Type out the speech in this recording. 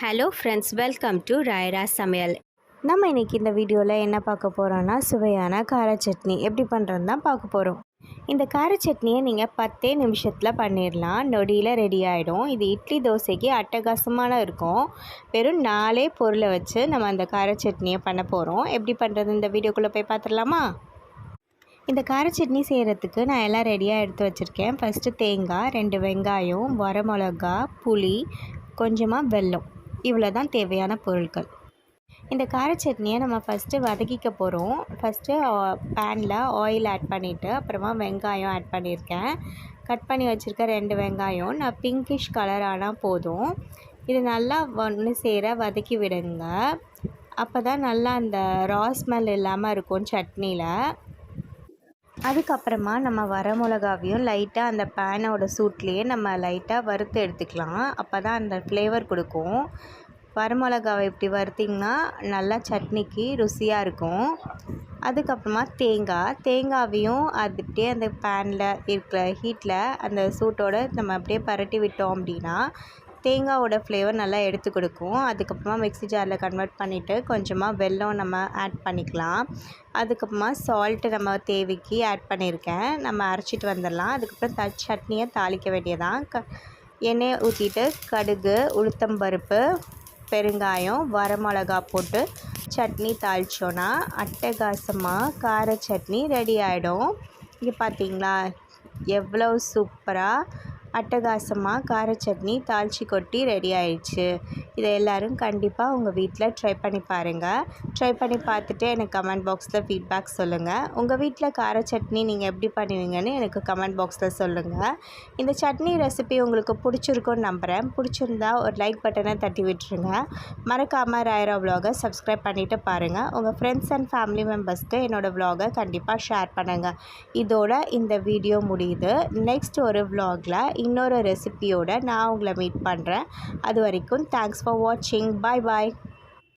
Hello friends welcome to ராயரா சமையல் நம்ம இன்றைக்கி இந்த வீடியோவில் என்ன பார்க்க போகிறோன்னா சுவையான கார சட்னி. எப்படி பண்ணுறது தான் பார்க்க போகிறோம் இந்த கார சட்னியை நீங்கள் பத்தே நிமிஷத்தில் பண்ணிடலாம். நொடியில் ரெடி ஆகிடும் இது இட்லி தோசைக்கு அட்டகாசமான இருக்கும். வெறும் நாலே பொருளை வச்சு நம்ம அந்த கார சட்னியை பண்ண போகிறோம் எப்படி பண்ணுறது இந்த வீடியோக்குள்ளே போய் பார்த்துடலாமா? இந்த கார சட்னி செய்கிறதுக்கு நான் எல்லாம் ரெடியாக எடுத்து வச்சுருக்கேன். ஃபஸ்ட்டு தேங்காய் ரெண்டு வெங்காயம் வரமிளகா புளி கொஞ்சமாக வெல்லம். இவ்வளோ தான் தேவையான பொருட்கள். இந்த கார சட்னியை நம்ம ஃபஸ்ட்டு வதக்கிக்க போகிறோம் ஃபஸ்ட்டு பேனில் ஆயில் ஆட் பண்ணிவிட்டு அப்புறமா வெங்காயம் ஆட் பண்ணியிருக்கேன். கட் பண்ணி வச்சுருக்க ரெண்டு வெங்காயம் நான் பிங்கிஷ் கலர் ஆனால் போதும். இது நல்லா ஒன்று சேர வதக்கி விடுங்க. அப்போ தான் நல்லா அந்த ரா ஸ்மெல் இல்லாமல் இருக்கும் சட்னியில் அதுக்கப்புறமா நம்ம வரமிளகாவையும் லைட்டாக அந்த பேனோட சூட்லேயே நம்ம லைட்டாக வறுத்து எடுத்துக்கலாம். அப்போ தான் அந்த ஃப்ளேவர் கொடுக்கும். வரமிளகாவை இப்படி வறுத்திங்கன்னா நல்லா சட்னிக்கு ருசியாக இருக்கும். அதுக்கப்புறமா தேங்காய். தேங்காவையும் அது அப்படியே அந்த பேனில் இருக்கிற ஹீட்டில் அந்த சூட்டோடு நம்ம அப்படியே பரட்டி விட்டோம் அப்படின்னா தேங்காவோட ஃப்ளேவர் நல்லா எடுத்து கொடுக்கும். அதுக்கப்புறமா மிக்ஸி ஜாரில் கன்வெர்ட் பண்ணிவிட்டு கொஞ்சமாக வெல்லம் நம்ம ஆட் பண்ணிக்கலாம். அதுக்கப்புறமா சால்ட்டு நம்ம தேவைக்கு ஆட் பண்ணியிருக்கேன் நம்ம அரைச்சிட்டு வந்துடலாம். அதுக்கப்புறம் த சட்னியை தாளிக்க வேண்டியதான் க எண்ணெய் ஊற்றிட்டு கடுகு உளுத்தம்பருப்பு பெருங்காயம் வரமிளகா போட்டு சட்னி தாளித்தோன்னா அட்டகாசமாக கார சட்னி ரெடி ஆகிடும் இங்கே பார்த்தீங்களா எவ்வளோ சூப்பராக அட்டகாசமாக கார சட்னி தாளித்து கொட்டி ரெடி ஆயிடுச்சு. இதை எல்லோரும் கண்டிப்பாக உங்கள் வீட்டில் ட்ரை பண்ணி பாருங்கள் ட்ரை பண்ணி பார்த்துட்டு எனக்கு கமெண்ட் பாக்ஸில் ஃபீட்பேக் சொல்லுங்கள் உங்கள் வீட்டில் கார சட்னி நீங்கள் எப்படி பண்ணுவீங்கன்னு எனக்கு கமெண்ட் பாக்ஸில் சொல்லுங்கள் இந்த சட்னி ரெசிபி உங்களுக்கு பிடிச்சிருக்குன்னு நம்புகிறேன் பிடிச்சிருந்தா ஒரு லைக் பட்டனை தட்டி விட்டுருங்க. மறக்காமல் ராயரா விலாகை சப்ஸ்கிரைப் பண்ணிவிட்டு பாருங்கள் உங்கள் ஃப்ரெண்ட்ஸ் அண்ட் ஃபேமிலி மெம்பர்ஸ்க்கு என்னோடய விலாகை கண்டிப்பாக ஷேர் பண்ணுங்கள் இதோட இந்த வீடியோ முடியுது. நெக்ஸ்ட் ஒரு விலாகில் இன்னொரு ரெசிபியோட நான் உங்களை மீட் பண்ணுறேன் அது வரைக்கும் தேங்க்ஸ் ஃபார் வாட்சிங் பாய் பாய்